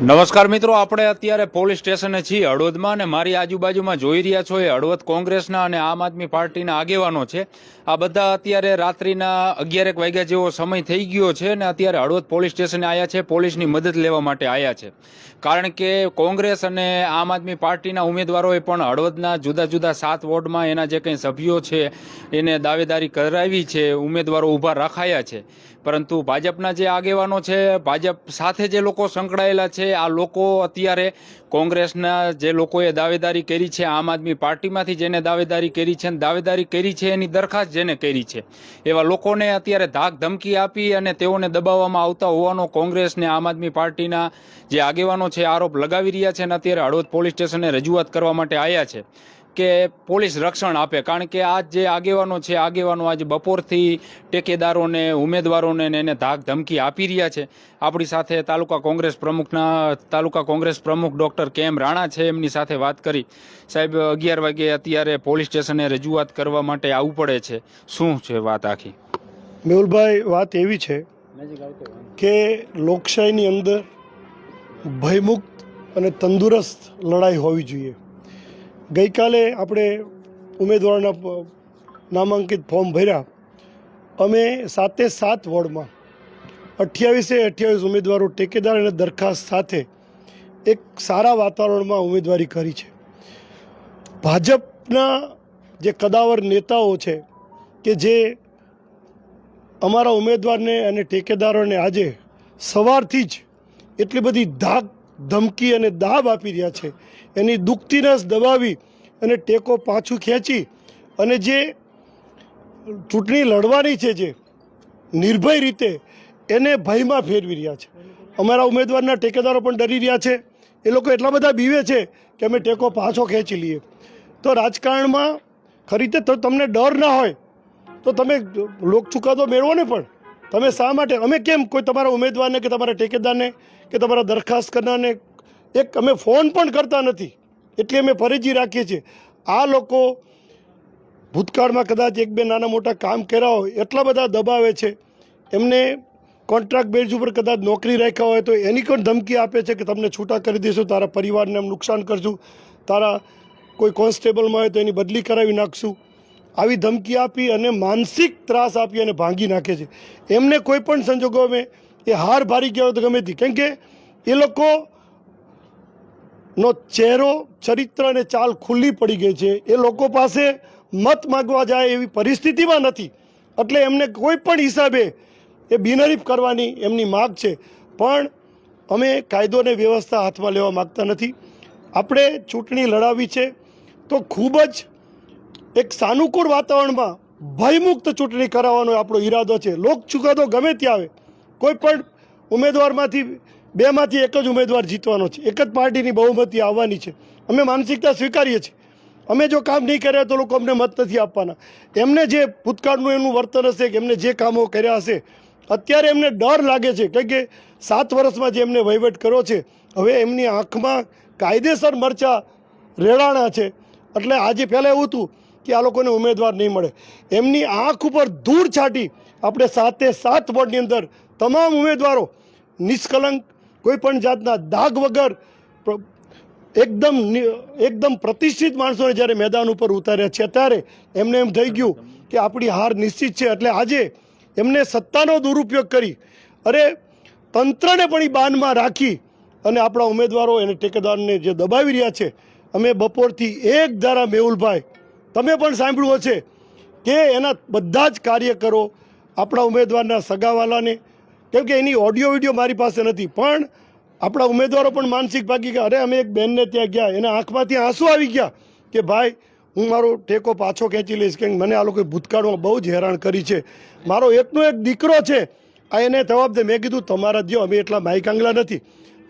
નમસ્કાર મિત્રો, આપણે અત્યારે પોલીસ સ્ટેશને છીએ હળવદમાં અને મારી આજુબાજુમાં જોઈ રહ્યા છો એ હળવદ કોંગ્રેસના અને આમ આદમી પાર્ટીના આગેવાનો છે. આ બધા અત્યારે રાત્રિના અગિયારેક વાગ્યા જેવો સમય થઈ ગયો છે અને અત્યારે હળવદ પોલીસ સ્ટેશને આવ્યા છે, પોલીસની મદદ લેવા માટે આવ્યા છે. કારણ કે કોંગ્રેસ અને આમ આદમી પાર્ટીના ઉમેદવારોએ પણ હળવદના જુદા જુદા સાત વોર્ડમાં એના જે કંઈ સભ્યો છે, એને દાવેદારી કરાવી છે, ઉમેદવારો ઊભા રખાયા છે. પરંતુ ભાજપના જે આગેવાનો છે, ભાજપ સાથે જે લોકો સંકળાયેલા છે, આ લોકો અત્યારે કોંગ્રેસના જે લોકોએ દાવેદારી કરી છે, આમ આદમી પાર્ટીમાંથી જેને દાવેદારી કરી છે, અને દાવેદારી કરી છે એની દરખાસ્ત જેને કરી છે, એવા લોકોને અત્યારે ધાક ધમકી આપી અને તેઓને દબાવવામાં આવતા હોવાનો કોંગ્રેસને આમ આદમી પાર્ટીના જે આગેવાનો છે, આરોપ લગાવી રહ્યા છે અને અત્યારે હળવદ પોલીસ સ્ટેશને રજૂઆત કરવા માટે આવ્યા છે. કે પોલીસ રક્ષણ આપે, કારણ કે આ જે આગેવાનો છે, આગેવાનો આજે બપોરથી ટેકેદારોને, ઉમેદવારોને એને ધાક ધમકી આપી રહ્યા છે. આપણી સાથે તાલુકા કોંગ્રેસ પ્રમુખના, તાલુકા કોંગ્રેસ પ્રમુખ ડૉક્ટર કે એમ રાણા છે, એમની સાથે વાત કરી. સાહેબ, અગિયાર વાગે અત્યારે પોલીસ સ્ટેશને રજૂઆત કરવા માટે આવવું પડે છે. શું છે વાત આખી? મેહુલભાઈ, વાત એવી છે કે લોકશાહીની અંદર ભયમુક્ત અને તંદુરસ્ત લડાઈ હોવી જોઈએ. ગઈકાલે આપણે ઉમેદવારના નામાંકિત ફોર્મ ભર્યા. અમે સાતે સાત વોર્ડમાં અઠ્યાવીસે અઠ્યાવીસ ઉમેદવારો ટેકેદાર અને દરખાસ્ત સાથે એક સારા વાતાવરણમાં ઉમેદવારી કરી છે. ભાજપના જે કદાવર નેતાઓ છે કે જે અમારા ઉમેદવારને અને ટેકેદારોને આજે સવારથી જ એટલી બધી ધાક ધમકી અને દાબ આપી રહ્યા છે એની દુખતી રસ દબાવી અને ટેકો પાછું ખેંચી અને જે ચૂંટણી લડવાની છે જે નિર્ભય રીતે એને ભયમાં ફેરવી રહ્યા છે. અમારા ઉમેદવારના ટેકેદારો પણ ડરી રહ્યા છે. એ લોકો એટલા બધા બીવે છે કે અમે ટેકો પાછો ખેંચી લઈએ. તો રાજકારણમાં ખરી રીતે તમને ડર ના હોય તો તમે લોક ચુકાદો મેળવો ને પણ. તમે શા માટે? અમે કેમ કોઈ તમારા ઉમેદવારને કે તમારા ટેકેદારને કે તમારા દરખાસ્ત કરનારને એક અમે ફોન પણ કરતા નથી. એટલે અમે ફરજી રાખીએ છીએ. આ લોકો ભૂતકાળમાં કદાચ એક બે નાના મોટા કામ કર્યા હોય, એટલા બધા દબાવે છે. એમને કોન્ટ્રાક્ટ બેઝ ઉપર કદાચ નોકરી રાખ્યા હોય તો એની પણ ધમકી આપે છે કે તમને છૂટા કરી દઈશું તારા પરિવારને એમ નુકસાન કરશું, તારા કોઈ કોન્સ્ટેબલમાં હોય તો એની બદલી કરાવી નાખશું. આવી ધમકી આપી અને માનસિક ત્રાસ આપી અને ભાંગી નાખે છે. એમને કોઈ પણ સંજોગોમાં એ હાર ભારી ગયા તો ગમે તે. કેમ કે એ લોકો નો ચહેરો, ચરિત્ર અને ચાલ ખુલ્લી પડી ગઈ છે. એ લોકો પાસે મત માગવા જાય એવી પરિસ્થિતિમાં નથી. એટલે એમને કોઈ પણ હિસાબે એ બિનહરીફ કરવાની એમની માગ છે. પણ અમે કાયદો અને વ્યવસ્થા હાથમાં લેવા માગતા નથી. આપણે ચૂંટણી લડાવી છે તો ખૂબ જ એક સાનુકૂળ વાતાવરણમાં ભયમુક્ત ચૂંટણી કરાવવાનો આપણો ઈરાદો છે. લોક ચુકાદો ગમે ત્યાં આવે. કોઈ પણ ઉમેદવારમાંથી બેમાંથી એક જ ઉમેદવાર જીતવાનો છે. એક જ પાર્ટીની બહુમતી આવવાની છે. અમે માનસિકતા સ્વીકારીએ છીએ. અમે જો કામ નહીં કર્યા તો લોકો અમને મત નથી આપવાના. એમને જે ભૂતકાળનું એમનું વર્તન હશે કે એમને જે કામો કર્યા હશે, અત્યારે એમને ડર લાગે છે. કારણ કે સાત વર્ષમાં જે એમને વહીવટ કર્યો છે, હવે એમની આંખમાં કાયદેસર મરચા રેડાણા છે. એટલે આજે પહેલાં એવું હતું કે આ લોકોને ઉમેદવાર નહીં મળે. એમની આંખ ઉપર ધૂળ છાંટી આપણે સાતે સાત વોર્ડની અંદર તમામ ઉમેદવારો નિષ્કલંક કોઈ પણ જાતના દાગ વગર એકદમ એકદમ પ્રતિષ્ઠિત માણસોને જ્યારે મેદાન ઉપર ઉતાર્યા છે, ત્યારે એમને એમ થઈ ગયું કે આપણી હાર નિશ્ચિત છે. એટલે આજે એમને સત્તાનો દુરુપયોગ કરી, અરે તંત્રને પણ એ બાનમાં રાખી અને આપણા ઉમેદવારો અને ટેકેદારને જે દબાવી રહ્યા છે, અમે બપોરથી એક ધારા મેહુલભાઈ, તમે પણ સાંભળ્યું હશે કે એના બધા જ કાર્યકરો આપણા ઉમેદવારના સગાવાલાને કેમ કે એની ઓડિયો વીડિયો મારી પાસે નથી. પણ આપણા ઉમેદવારો પણ માનસિક ભાગી ગયા. અરે, અમે એક બેનને ત્યાં ગયા. એના આંખમાંથી આંસુ આવી ગયા કે ભાઈ, હું મારો ટેકો પાછો ખેંચી લઈશ. કે મને આ લોકોએ ભૂતકાળમાં બહુ જ હેરાન કરી છે. મારો એકનો એક દીકરો છે. આ એને જવાબ દે. મેં કીધું, તમારા દ્યો, અમે એટલા માઈકાંગલા નથી.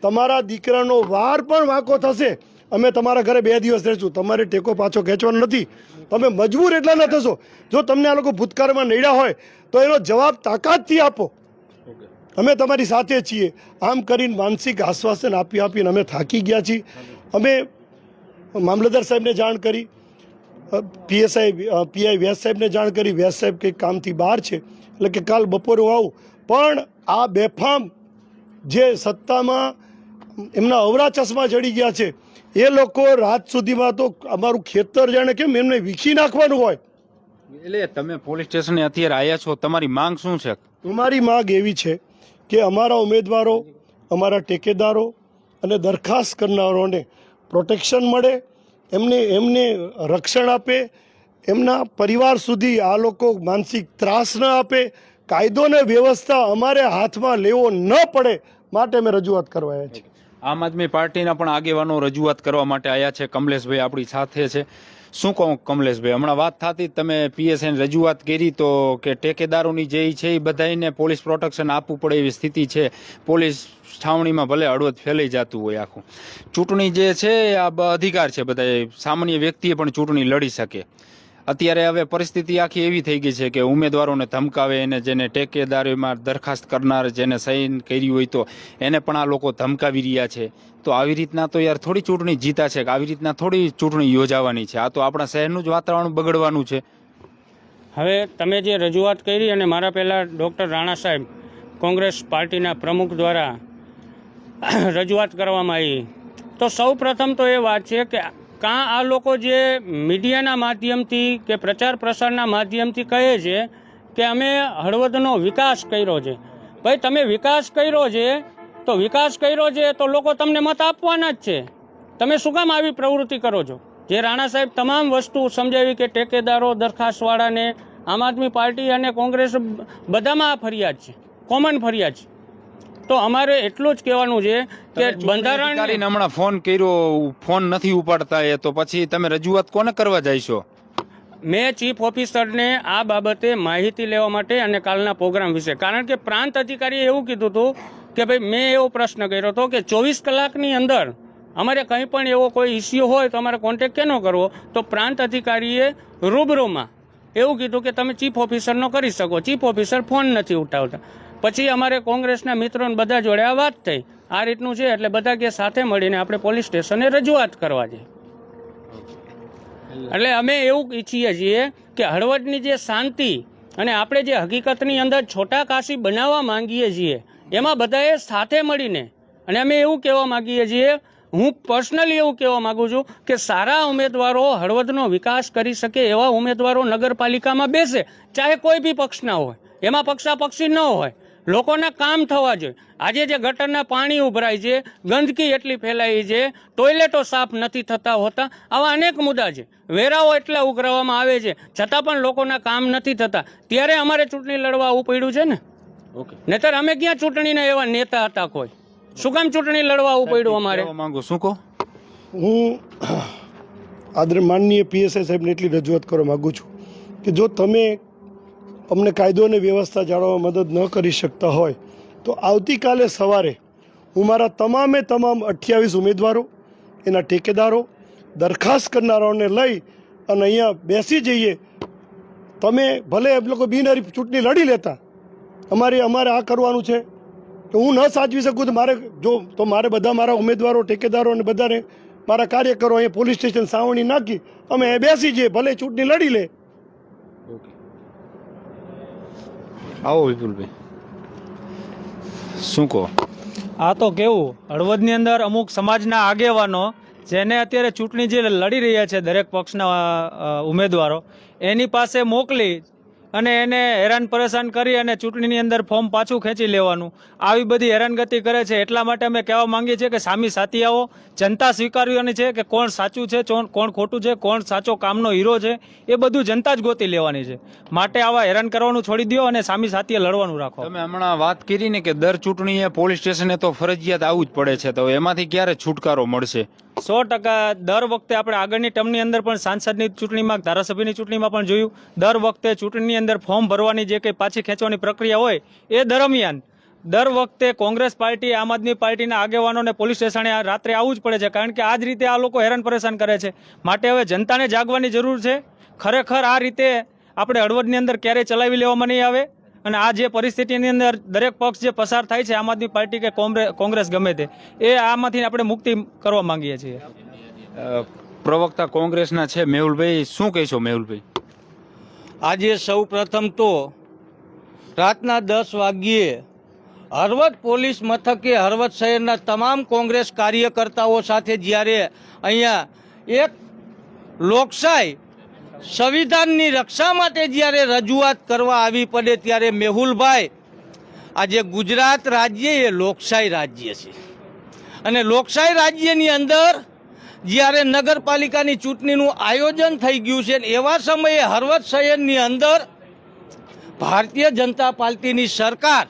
તમારા દીકરાનો વાર પણ વાંકો થશે. અમે તમારા ઘરે બે દિવસ રહીશું. તમારે ટેકો પાછો ખેંચવાનો નથી. તમે મજબૂર એટલા ન થશો. જો તમને આ લોકો ભૂતકાળમાં નડ્યા હોય, તો એનો જવાબ તાકાતથી આપો. અમે તમારી સાથે છીએ. આમ કરીને માનસિક આશ્વાસન આપી આપીને અમે થાકી ગયા છીએ. અમે મામલતદાર સાહેબને જાણ કરી પીએસઆઈ પીઆઈ વ્યાસ સાહેબને જાણ કરી. વ્યાસ સાહેબ કંઈક કામથી બહાર છે એટલે કે કાલ બપોરે આવું. પણ આ બેફામ જે સત્તામાં એમના અવરા ચશ્મા ચડી ગયા છે એ લોકો રાત સુધીમાં તો અમારું ખેતર જાણે કેમ એમને વીખી નાખવાનું હોય. એટલે તમે પોલીસ સ્ટેશને અત્યારે આવ્યા છો તમારી માંગ શું છે? અમારી માંગ એવી છે કે અમારા ઉમેદવારો, અમારા ટેકેદારો અને દરખાસ્ત કરનારોને પ્રોટેક્શન મળે, એમને એમને રક્ષણ આપે, એમના પરિવાર સુધી આ લોકો માનસિક ત્રાસ ન આપે, કાયદો ને વ્યવસ્થા અમારે હાથમાં લેવો ન પડે માટે અમે રજૂઆત કરવા આવ્યા છીએ. આમ આદમી પાર્ટીના પણ આગેવાનો રજૂઆત કરવા માટે આવ્યા છે. કમલેશભાઈ આપણી સાથે છે. શું કહું, કમલેશભાઈ? હમણાં વાત થતી, તમે પીએસએન રજૂઆત કરી તો કે ટેકેદારોની જે છે એ બધાને પોલીસ પ્રોટેક્શન આપવું પડે એવી સ્થિતિ છે. પોલીસ છાવણીમાં ભલે હળવદ ફેલાઈ જતું હોય આખું. ચૂંટણી જે છે આ અધિકાર છે બધા સામાન્ય વ્યક્તિએ પણ ચૂંટણી લડી શકે. અત્યારે હવે પરિસ્થિતિ આખી એવી થઈ ગઈ છે કે ઉમેદવારોને ધમકાવે એને જેને ટેકેદારીમાં દરખાસ્ત કરનાર જેને સાઈન કરી હોય તો એને પણ આ લોકો ધમકાવી રહ્યા છે. તો આવી રીતના તો યાર થોડી ચૂંટણી જીતા છે કે આવી રીતના થોડી ચૂંટણી યોજાવાની છે. આ તો આપણા શહેરનું જ વાતાવરણ બગડવાનું છે. હવે તમે જે રજૂઆત કરી અને મારા પહેલાં ડૉક્ટર રાણા સાહેબ કોંગ્રેસ પાર્ટીના પ્રમુખ દ્વારા રજૂઆત કરવામાં આવી, તો સૌ પ્રથમ તો એ વાત છે કે કાં આ લોકો જે મીડિયાના માધ્યમથી કે પ્રચાર પ્રસારના માધ્યમથી કહે છે કે અમે હળવદનો વિકાસ કર્યો છે. ભાઈ, તમે વિકાસ કર્યો છે, તો વિકાસ કર્યો છે તો લોકો તમને મત આપવાના જ છે. તમે શું કામ આવી પ્રવૃત્તિ કરો છો? જે રાણા સાહેબ તમામ વસ્તુ સમજાવી કે ટેકેદારો, દરખાસ્તવાળાને, આમ આદમી પાર્ટી અને કોંગ્રેસ બધામાં આ ફરિયાદ છે. કોમન ફરિયાદ છે. તો અમારે એટલું જ કહેવાનું છે કે બંધારણ હમણાં ફોન કર્યો ફોન નથી ઉપાડતા એ તો પછી તમે રજૂઆત કોને કરવા જઈશો મેં ચીફ ઓફિસરને આ બાબતે માહિતી લેવા માટે અને કાલના પ્રોગ્રામ વિશે. કારણ કે પ્રાંત અધિકારીએ એવું કીધું હતું કે ભાઈ મેં એવો પ્રશ્ન કર્યો હતો કે ચોવીસ કલાકની અંદર અમારે કંઈ પણ એવો કોઈ ઇસ્યુ હોય તો અમારે કોન્ટેક કેનો કરવો? તો પ્રાંત અધિકારીએ રૂબરૂમાં એવું કીધું કે તમે ચીફ ઓફિસરનો કરી શકો. ચીફ ઓફિસર ફોન નથી ઉઠાવતા. પછી અમારે કોંગ્રેસના મિત્રોને બધા જોડે આ વાત થઈ. આ રીતનું છે એટલે બધા કે સાથે મળીને આપણે પોલીસ સ્ટેશને રજૂઆત કરવા છે. એટલે અમે એવું ઈચ્છીએ છીએ કે હળવદની જે શાંતિ અને આપણે જે હકીકતની અંદર છોટા કાશી બનાવવા માંગીએ છીએ એમાં બધાએ સાથે મળીને અને અમે એવું કહેવા માંગીએ છીએ હું પર્સનલી એવું કહેવા માગું છું કે સારા ઉમેદવારો હળવદનો વિકાસ કરી શકે એવા ઉમેદવારો નગરપાલિકામાં બેસે ચાહે કોઈ બી પક્ષના હોય. એમાં પક્ષાપક્ષી ન હોય. લોકોના કામ થવા જોઈએ. આજે જે ગટરના પાણી ઉભરાય છે ગંદકી એટલી ફેલાઈ છે ટોયલેટો સાફ નથી થતા હોતા. આવા અનેક મુદ્દા છે. વેરાઓ એટલા ઉઘરાવવામાં આવે છે છતાં પણ લોકોના કામ નથી થતા. ત્યારે અમારે ચૂંટણી લડવા આવવું પડ્યું છે ને? ઓકે. નહીતર અમે ક્યાં ચૂંટણીના એવા નેતા હતા કોઈ? શું કામ ચૂંટણી લડવા આવવું પડ્યું અમારે? માંગુ શું કહો? હું આદર માનનીય પીએસઆઈ સાહેબને એટલી રજૂઆત કરવા માગું છું કે જો તમે અમને કાયદો અને વ્યવસ્થા જાળવવા મદદ ન કરી શકતા હોય, તો આવતીકાલે સવારે હું મારા તમામે તમામ અઠ્યાવીસ ઉમેદવારો, એના ઠેકેદારો દરખાસ્ત કરનારાઓને લઈ અને અહીંયા બેસી જઈએ. તમે ભલે એમ લોકો બિનહરી ચૂંટણી લડી લેતા, અમારે અમારે આ કરવાનું છે. તો હું ન સાચવી શકું તો મારે જો, તો મારે બધા મારા ઉમેદવારો ઠેકેદારો અને બધાને મારા કાર્યકરો અહીંયા પોલીસ સ્ટેશન સાવણી નાખી, અમે બેસી જઈએ, ભલે ચૂંટણી લડી લે ઓકે આવો વિપુલભાઈ. શું કહો? આ તો કેવું, હળવદની અંદર અમુક સમાજના આગેવાનો, જેને અત્યારે ચૂંટણી જે લડી રહ્યા છે દરેક પક્ષના ઉમેદવારો, એની પાસે મોકલી અને એને હેરાન પરેશાન કરી અને ચૂંટણીની અંદર ફોર્મ પાછું ખેંચી લેવાનું. આવી બધી હેરાનગતિ કરે છે. એટલા માટે અમે કહેવા માંગીએ છીએ કે સામી સાથી આવો. જનતા સ્વીકારવાની છે કે કોણ સાચું છે કોણ ખોટું છે, કોણ સાચો કામનો હીરો છે, એ બધું જનતા જ ગોતી લેવાની છે. માટે આવા હેરાન કરવાનું છોડી દો અને સામી સાથીએ લડવાનું રાખો. તમે હમણાં વાત કરી ને કે દર ચૂંટણીએ પોલીસ સ્ટેશને તો ફરજિયાત આવવું જ પડે છે. તો એમાંથી ક્યારે છુટકારો મળશે? સો ટકા દર વખતે આપણે આગળની ટર્મની અંદર પણ સાંસદની ચૂંટણીમાં, ધારાસભ્યની ચૂંટણીમાં પણ જોયું. દર વખતે ચૂંટણીની અંદર ફોર્મ ભરવાની જે કંઈ પાછી ખેંચવાની પ્રક્રિયા હોય, એ દરમિયાન દર વખતે કોંગ્રેસ પાર્ટી, આમ આદમી પાર્ટીના આગેવાનોને પોલીસ સ્ટેશને રાત્રે આવવું જ પડે છે, કારણ કે આ જ રીતે આ લોકો હેરાન પરેશાન કરે છે. માટે હવે જનતાને જાગવાની જરૂર છે. ખરેખર આ રીતે આપણે હળવદની અંદર ક્યારેય ચલાવી લેવામાં નહીં આવે. અને આ જે પરિસ્થિતિની અંદર દરેક પક્ષ જે પસાર થાય છે આમ આદમી પાર્ટી કે કોંગ્રે- કોંગ્રેસ ગમે તે એ આમાંથી આપણે મુક્તિ કરવા માંગીએ છીએ. પ્રવક્તા કોંગ્રેસના છે મેહુલભાઈ શું કહેશો મેહુલભાઈ? આજે સૌ પ્રથમ તો રાતના દસ વાગ્યે હળવદ પોલીસ મથકે હળવદ શહેરના તમામ કોંગ્રેસ કાર્યકર્તાઓ સાથે જ્યારે અહીંયા એક લોકશાહી સંવિધાનની રક્ષા માટે જ્યારે રજૂઆત કરવા આવી પડે ત્યારે મેહુલભાઈ, આજે ગુજરાત રાજ્ય એ લોકશાહી રાજ્ય છે. અને લોકશાહી રાજ્યની અંદર જ્યારે નગરપાલિકાની ચૂંટણીનું આયોજન થઈ ગયું છે એવા સમયે હરવત શહેરની અંદર ભારતીય જનતા પાર્ટીની સરકાર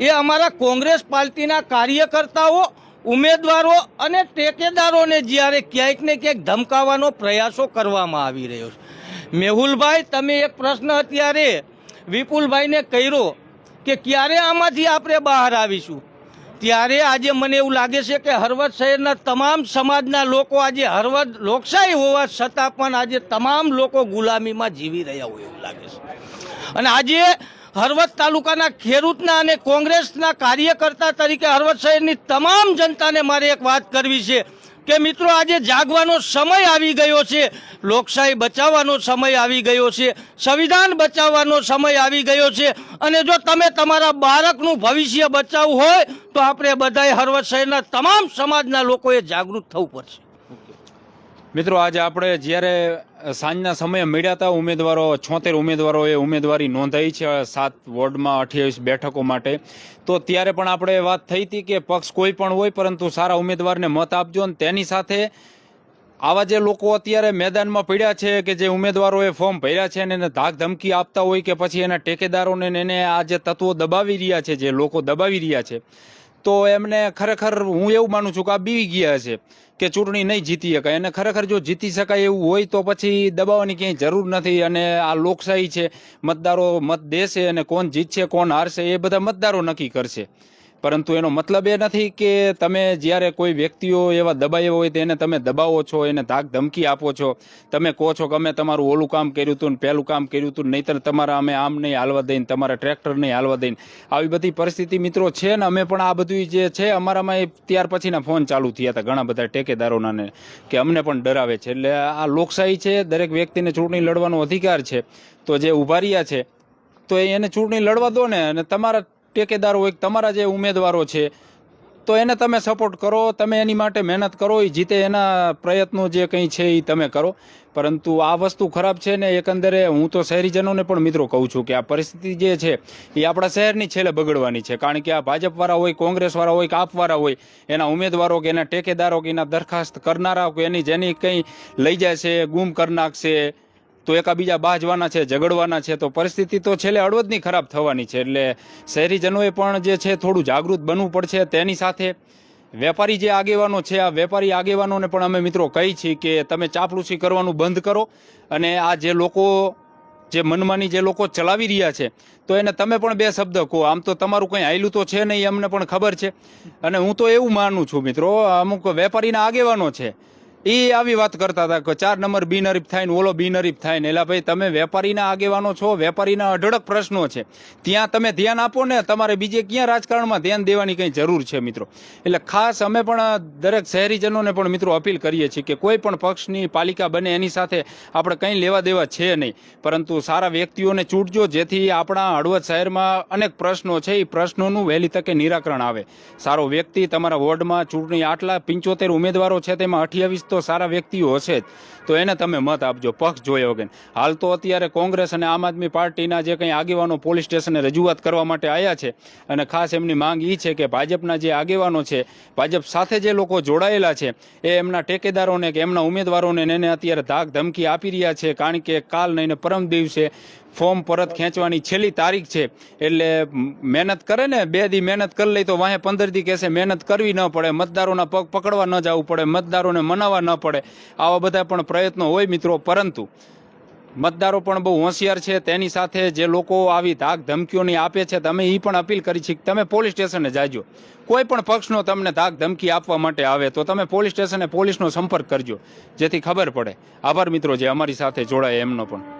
એ અમારા કોંગ્રેસ પાર્ટીના કાર્યકર્તાઓ ઉમેદવારો અને ટેકેદારોને જ્યારે ક્યાંક ને ક્યાંક ધમકાવવાનો પ્રયાસો કરવામાં આવી રહ્યો છે. મેહુલભાઈ, તમે એક પ્રશ્ન અત્યારે વિપુલભાઈને કર્યો કે ક્યારે આમાંથી આપણે બહાર આવીશું? ત્યારે આજે મને એવું લાગે છે કે હરવદ શહેરના તમામ સમાજના લોકો આજે હરવદ લોકશાહી હોવા છતાં પણ આજે તમામ લોકો ગુલામીમાં જીવી રહ્યા હોય એવું લાગે છે. અને આજે હળવદ તાલુકાના ખેડૂતના અને કોંગ્રેસના કાર્યકર્તા તરીકે હળવદ શહેરની તમામ જનતાને મારે એક વાત કરવી છે કે મિત્રો, આજે જાગવાનો સમય આવી ગયો છે. લોકશાહી બચાવવાનો સમય આવી ગયો છે. સંવિધાન બચાવવાનો સમય આવી ગયો છે. અને જો તમે તમારા બાળકનું ભવિષ્ય બચાવવું હોય, તો આપણે બધાએ હળવદ શહેરના તમામ સમાજના લોકોએ જાગૃત થવું પડશે. મિત્રો, આજે આપણે જ્યારે સાંજના સમયે મળ્યા હતા ઉમેદવારો, છોતેર ઉમેદવારોએ ઉમેદવારી નોંધાઈ છે સાત વોર્ડમાં અઠ્યાવીસ બેઠકો માટે. તો ત્યારે પણ આપણે વાત થઈ હતી કે પક્ષ કોઈ પણ હોય પરંતુ સારા ઉમેદવારને મત આપજો અને તેની સાથે આવા જે લોકો અત્યારે મેદાનમાં પડ્યા છે કે જે ઉમેદવારોએ ફોર્મ ભર્યા છે અને એને ધાક ધમકી આપતા હોય કે પછી એના ટેકેદારોને એને આ જે તત્વો દબાવી રહ્યા છે, જે લોકો દબાવી રહ્યા છે તો એમને ખરેખર હું એવું માનું છું કે આ બીવી ગયા છે કે ચૂંટણી નહીં જીતી શકાય. અને ખરેખર જો જીતી શકાય એવું હોય તો પછી દબાવવાની ક્યાંય જરૂર નથી અને આ લોકશાહી છે, મતદારો મત દેશે અને કોણ જીતશે, કોણ હારશે એ બધા મતદારો નક્કી કરશે. પરંતુ એનો મતલબ એ નથી કે તમે જ્યારે કોઈ વ્યક્તિઓ એવા દબાયા હોય તેને તમે દબાવો છો, એને ધાક ધમકી આપો છો. તમે કહો છો કે અમે તમારું ઓલું કામ કર્યું હતું ને પહેલું કામ કર્યું હતું નહીતર તમારા અમે આમ નહીં હાલવા દઈને, તમારા ટ્રેક્ટર નહીં હાલવા દઈને. આવી બધી પરિસ્થિતિ મિત્રો છે ને, અમે પણ આ બધું જે છે અમારામાં એ ત્યાર પછીના ફોન ચાલુ થયા હતા ઘણા બધા ટેકેદારોના કે અમને પણ ડરાવે છે. એટલે આ લોકશાહી છે, દરેક વ્યક્તિને ચૂંટણી લડવાનો અધિકાર છે. તો જે ઊભા રહ્યા છે, તો એને ચૂંટણી લડવા દો ને અને તમારા ટેકેદારો હોય તમારા જે ઉમેદવારો છે, તો એને તમે સપોર્ટ કરો, તમે એની માટે મહેનત કરો એ જીતે એના પ્રયત્નો જે કંઈ છે એ તમે કરો. પરંતુ આ વસ્તુ ખરાબ છે ને એકંદરે હું તો શહેરીજનોને પણ મિત્રો કહું છું કે આ પરિસ્થિતિ જે છે એ આપણા શહેરની છેલ્લે બગડવાની છે. કારણ કે આ ભાજપવાળા હોય, કોંગ્રેસવાળા હોય કે આપવાળા હોય, એના ઉમેદવારો કે એના ટેકેદારો કે એના દરખાસ્ત કરનારા કે એની જેની કંઈ લઈ જાય છે, ગુમ કરી નાખશે તો એકાબીજા બાજવાના છે, ઝઘડવાના છે, તો પરિસ્થિતિ તો છેલ્લે હળવદની ખરાબ થવાની છે. એટલે શહેરીજનોએ પણ જે છે થોડું જાગૃત બનવું પડશે તેની સાથે વેપારી જે આગેવાનો છે, આ વેપારી આગેવાનોને પણ અમે મિત્રો કહી છીએ કે તમે ચાપલુસી કરવાનું બંધ કરો અને આ જે લોકો, જે મનમાની જે લોકો ચલાવી રહ્યા છે, તો એને તમે પણ બે શબ્દ કહો. આમ તો તમારું કંઈ આયલું તો છે નહીં, અમને પણ ખબર છે. અને હું તો એવું માનું છું મિત્રો, અમુક વેપારીના આગેવાનો છે એ આવી વાત કરતા હતા કે ચાર નંબર બિનહરીફ થાય ને ઓલો બિનહરીફ થાય ને. એલા ભાઈ, તમે વેપારીના આગેવાનો છો, વેપારીના અઢળક પ્રશ્નો છે. ત્યાં તમે ધ્યાન આપો ને, તમારે બીજે ક્યાં રાજકારણમાં ધ્યાન દેવાની કંઈ જરૂર છે મિત્રો? એટલે ખાસ અમે પણ દરેક શહેરીજનોને પણ મિત્રો અપીલ કરીએ છીએ કે કોઈ પણ પક્ષની પાલિકા બને એની સાથે આપણે કંઈ લેવા દેવા છે નહીં. પરંતુ સારા વ્યક્તિઓને ચૂંટજો, જેથી આપણા હળવદ શહેરમાં અનેક પ્રશ્નો છે. એ પ્રશ્નોનું વહેલી તકે નિરાકરણ આવે. સારો વ્યક્તિ તમારા વોર્ડમાં ચૂંટણી આટલા પંચોતેર ઉમેદવારો છે, તેમાં અઠ્યાવીસ તો સારા વ્યક્તિઓ હશે જ. તો એને તમે મત આપજો, પક્ષ જોયો વગર. હાલ તો અત્યારે કોંગ્રેસ અને આમ આદમી પાર્ટીના જે કંઈ આગેવાનો પોલીસ સ્ટેશને રજૂઆત કરવા માટે આવ્યા છે અને ખાસ એમની માંગ એ છે કે ભાજપના જે આગેવાનો છે, ભાજપ સાથે જે લોકો જોડાયેલા છે, એ એમના ટેકેદારોને કે એમના ઉમેદવારોને એને અત્યારે ધાક ધમકી આપી રહ્યા છે. કારણ કે કાલ નહીં પરમ દિવસે ફોર્મ પરત ખેંચવાની છેલ્લી તારીખ છે. એટલે મહેનત કરે ને, બે દી મહેનત કરી લઈ તો વાહે પંદર દી કહેશે મહેનત કરવી ન પડે, મતદારોના પગ પકડવા ન જવું પડે, મતદારોને મનાવવા ન પડે. આવા બધા પણ પ્રયત્નો હોય મિત્રો, પરંતુ મતદારો પણ બહુ હોશિયાર છે. તેની સાથે જે લોકો આવી ધાક ધમકીઓની આપે છે, તમે એ પણ અપીલ કરી છે કે તમે પોલીસ સ્ટેશને જાજો. કોઈ પણ પક્ષનો તમને ધાક ધમકી આપવા માટે આવે તો તમે પોલીસ સ્ટેશને પોલીસનો સંપર્ક કરજો, જેથી ખબર પડે. આભાર મિત્રો, જે અમારી સાથે જોડાય એમનો પણ.